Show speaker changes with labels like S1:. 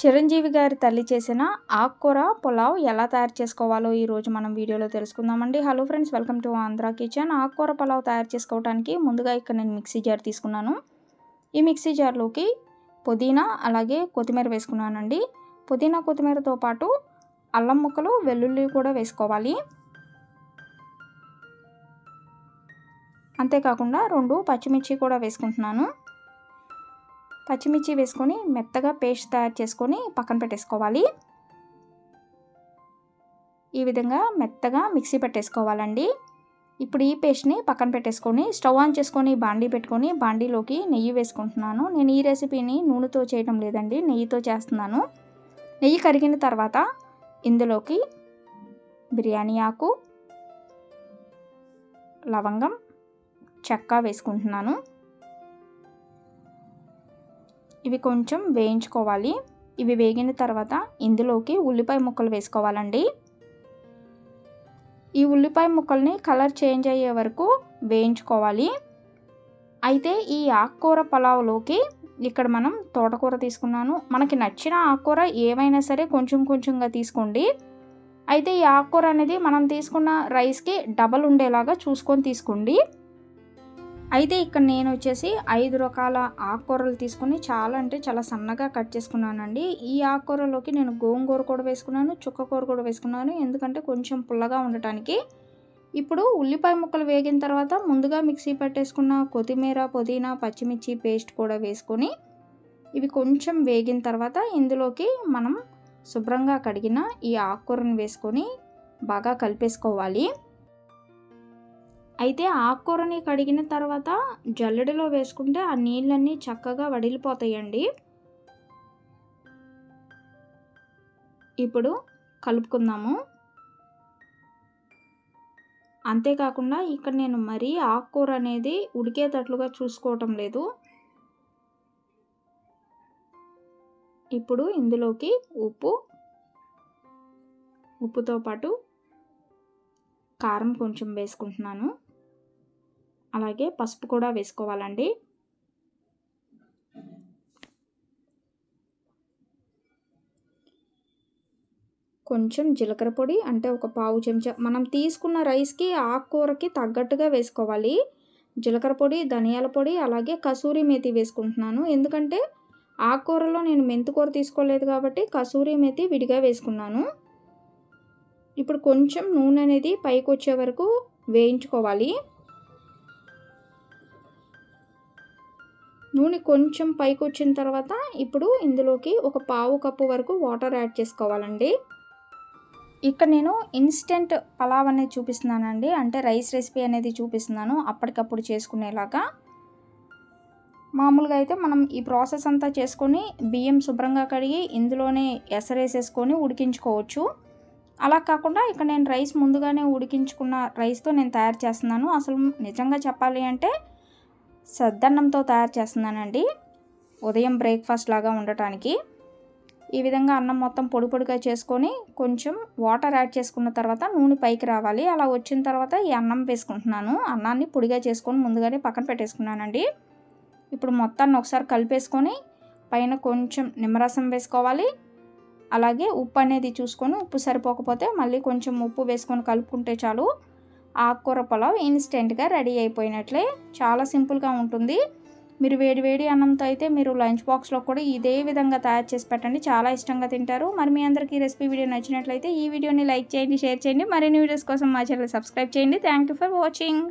S1: చిరంజీవి గారి తల్లి చేసిన ఆకుకూర పులావ్ ఎలా తయారు చేసుకోవాలో ఈరోజు మనం వీడియోలో తెలుసుకుందామండి. Hello friends welcome to Andhra kitchen ఆకుకూర పులావ్ తయారు చేసుకోవడానికి ముందుగా ఇక్కడ నేను మిక్సీ జార్ తీసుకున్నాను. ఈ మిక్సీ జార్లోకి పుదీనా అలాగే కొత్తిమీర వేసుకున్నానండి. పుదీనా కొత్తిమీరతో పాటు అల్లం ముక్కలు వెల్లుల్లి కూడా వేసుకోవాలి. అంతేకాకుండా రెండు పచ్చిమిర్చి కూడా వేసుకుంటున్నాను. పచ్చిమిర్చి వేసుకొని మెత్తగా పేస్ట్ తయారు చేసుకొని పక్కన పెట్టేసుకోవాలి. ఈ విధంగా మెత్తగా మిక్సీ పెట్టేసుకోవాలండి. ఇప్పుడు ఈ పేస్ట్ని పక్కన పెట్టేసుకొని స్టవ్ ఆన్ చేసుకొని బాండీ పెట్టుకొని బాండీలోకి నెయ్యి వేసుకుంటున్నాను. నేను ఈ రెసిపీని నూనెతో చేయడం లేదండి నెయ్యితో చేస్తున్నాను. నెయ్యి కరిగిన తర్వాత ఇందులోకి బిర్యానీ ఆకు లవంగం చెక్క వేసుకుంటున్నాను. ఇవి కొంచెం వేయించుకోవాలి. ఇవి వేగిన తర్వాత ఇందులోకి ఉల్లిపాయ ముక్కలు వేసుకోవాలండి. ఈ ఉల్లిపాయ ముక్కల్ని కలర్ చేంజ్ అయ్యే వరకు వేయించుకోవాలి. అయితే ఈ ఆకుకూర పలావ్లోకి ఇక్కడ మనం తోటకూర తీసుకున్నాను. మనకి నచ్చిన ఆకుకూర ఏమైనా సరే కొంచెం కొంచెంగా తీసుకోండి. అయితే ఈ ఆకుకూర అనేది మనం తీసుకున్న రైస్కి డబల్ ఉండేలాగా చూసుకొని తీసుకోండి. అయితే ఇక్కడ నేను వచ్చేసి ఐదు రకాల ఆకుకూరలు తీసుకుని చాలా అంటే చాలా సన్నగా కట్ చేసుకున్నానండి. ఈ ఆకుకూరలోకి నేను గోంగూర కూడా వేసుకున్నాను చుక్కకూర కూడా వేసుకున్నాను. ఎందుకంటే కొంచెం పుల్లగా ఉండటానికి ఇప్పుడు ఉల్లిపాయ ముక్కలు వేగిన తర్వాత ముందుగా మిక్సీ పట్టేసుకున్న కొత్తిమీర పుదీనా పచ్చిమిర్చి పేస్ట్ కూడా వేసుకొని ఇవి కొంచెం వేగిన తర్వాత ఇందులోకి మనం శుభ్రంగా కడిగిన ఈ ఆకుకూరను వేసుకొని బాగా కలిపేసుకోవాలి. అయితే ఆకుకూరని కడిగిన తర్వాత జల్లెడలో వేసుకుంటే ఆ నీళ్ళన్నీ చక్కగా వడిలిపోతాయండి. ఇప్పుడు కలుపుకుందాము. అంతేకాకుండా ఇక్కడ నేను మరీ ఆకుకూర అనేది ఉడికేటట్లుగా చూసుకోవటం లేదు. ఇప్పుడు ఇందులోకి ఉప్పు ఉప్పుతో పాటు కారం కొంచెం వేసుకుంటున్నాను. అలాగే పసుపు కూడా వేసుకోవాలండి. కొంచెం జీలకర్ర పొడి అంటే ఒక పావు చెంచా మనం తీసుకున్న రైస్కి ఆకుకూరకి తగ్గట్టుగా వేసుకోవాలి. జీలకర్ర పొడి ధనియాల పొడి అలాగే కసూరి మేతి వేసుకుంటున్నాను. ఎందుకంటే ఆకుకూరలో నేను మెంతుకూర తీసుకోలేదు కాబట్టి కసూరి మేతి విడిగా వేసుకున్నాను. ఇప్పుడు కొంచెం నూనె అనేది పైకి వచ్చే వరకు వేయించుకోవాలి. నూనె కొంచెం పైకి వచ్చిన తర్వాత ఇప్పుడు ఇందులోకి ఒక పావు కప్పు వరకు వాటర్ యాడ్ చేసుకోవాలండి. ఇక్కడ నేను ఇన్స్టెంట్ పలావ్ అనేది చూపిస్తున్నానండి. అంటే రైస్ రెసిపీ అనేది చూపిస్తున్నాను అప్పటికప్పుడు చేసుకునేలాగా. మామూలుగా అయితే మనం ఈ ప్రాసెస్ అంతా చేసుకొని బియ్యం శుభ్రంగా కడిగి ఇందులోనే ఎసరేసేసుకొని ఉడికించుకోవచ్చు. అలా కాకుండా ఇక్కడ నేను రైస్ ముందుగానే ఉడికించుకున్న రైస్తో నేను తయారు చేస్తున్నాను. అసలు నిజంగా చెప్పాలి అంటే సద్దన్నంతో తయారు చేస్తున్నానండి. ఉదయం బ్రేక్ఫాస్ట్ లాగా ఉండటానికి. ఈ విధంగా అన్నం మొత్తం పొడి పొడిగా చేసుకొని కొంచెం వాటర్ యాడ్ చేసుకున్న తర్వాత నూనె పైకి రావాలి. అలా వచ్చిన తర్వాత ఈ అన్నం వేసుకుంటున్నాను. అన్నాన్ని పొడిగా చేసుకొని ముందుగానే పక్కన పెట్టేసుకున్నానండి. ఇప్పుడు మొత్తాన్ని ఒకసారి కలిపేసుకొని పైన కొంచెం నిమ్మరసం వేసుకోవాలి. అలాగే ఉప్పు అనేది చూసుకొని ఉప్పు సరిపోకపోతే మళ్ళీ కొంచెం ఉప్పు వేసుకొని కలుపుకుంటే చాలు. ఆకుకూర పొలావ్ ఇన్స్టెంట్గా రెడీ అయిపోయినట్లే. చాలా సింపుల్గా ఉంటుంది. మీరు వేడి వేడి అన్నంతో అయితే మీరు లంచ్ బాక్స్లో కూడా ఇదే విధంగా తయారు చేసి పెట్టండి. చాలా ఇష్టంగా తింటారు. మరి మీ అందరికీ ఈ రెసిపీ వీడియో నచ్చినట్లయితే ఈ వీడియోని లైక్ చేయండి షేర్ చేయండి. మరిన్ని వీడియోస్ కోసం మా ఛానల్ సబ్స్క్రైబ్ చేయండి. Thank you for watching.